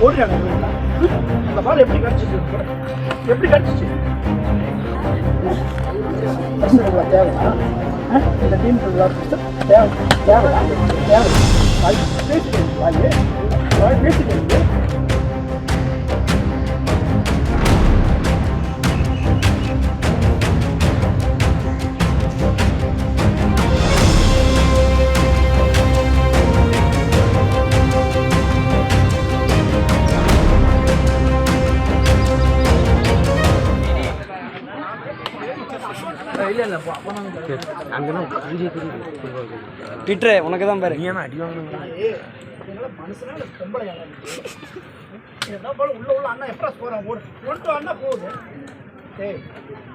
ஓடினாங்க அந்த பால் எப்படி கிடச்சிச்சு எப்படி கிடச்சிச்சு தேவையா இந்த டீம் தேவை தேவையா தேவை வாய் பேசிட்டு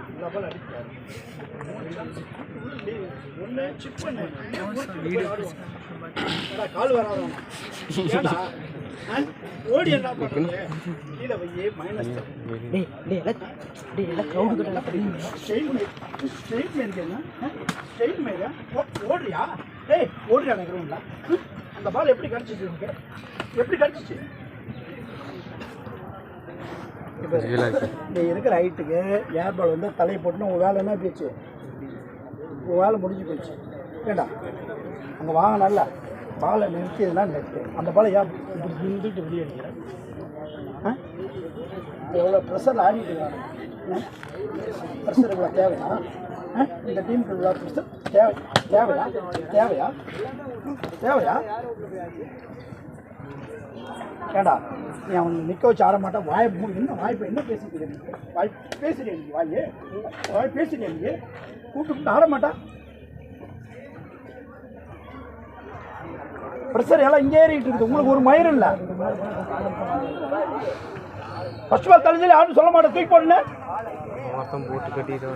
இந்த போல அடிக்காரு ஒன்று சிப் பண்ணு ஏடா, கால் வராதான்? ஓடி என்ன பண்ணுறது கீழே வையே மைனஸ் டேய் டேய் டேய் எல்லாம் க்ரௌடு கிட்ட எல்லாம் தெரியுங்க ஸ்ட்ரெயின் மே ஸ்ட்ரெயின் மேருக்கு என்ன? ஸ்ட்ரெயின் மேரா ஓடுறியா? டேய் ஓடுறியா நினைக்கிறோம்ல அந்த பால் எப்படி கிடச்சிச்சு உனக்கு? எப்படி கிடச்சிச்சு? இப்போ நீ இருக்கிற ஹைட்டுக்கு ஏர் பால் வந்து தலையை போட்டுனா உன் வேலை என்ன போச்சு? உன் வேலை முடிஞ்சு போச்சு. ஏண்டா? அங்கே வாங்கினல்ல பாலை நிறுத்தியதுனா நெட்டு. அந்த பாலை ஏன் இப்படி நின்றுட்டு வெளியே எடுக்கிறேன் எவ்வளோ ப்ரெஷர் ஆடிட்டு ப்ரெஷர் இவ்வளோ தேவையா? இந்த டீமுக்கு இவ்வளோ ப்ரெஷர் தேவை தேவையா? தேவையா? தேவையா? ஏடா நீ அவன் நிற்க வச்சு ஆட மாட்டான் வாய் என்ன வாய்ப்பு என்ன பேசிக்கிறேன் வாய் பேசுறியா வாய் வாயே? வாய் பேசுறியா நீ கூப்பிட்டு ஆட மாட்டான் ப்ரெஷர் எல்லாம் இங்கே ஏறிட்டு இருக்குது. உங்களுக்கு ஒரு மயிர் இல்லை. ஃபர்ஸ்ட் பால் தலைஞ்சலி யாரும் சொல்ல மாட்டேன். தூக்கி போடுன்னு மொத்தம் போட்டு கட்டிட்டு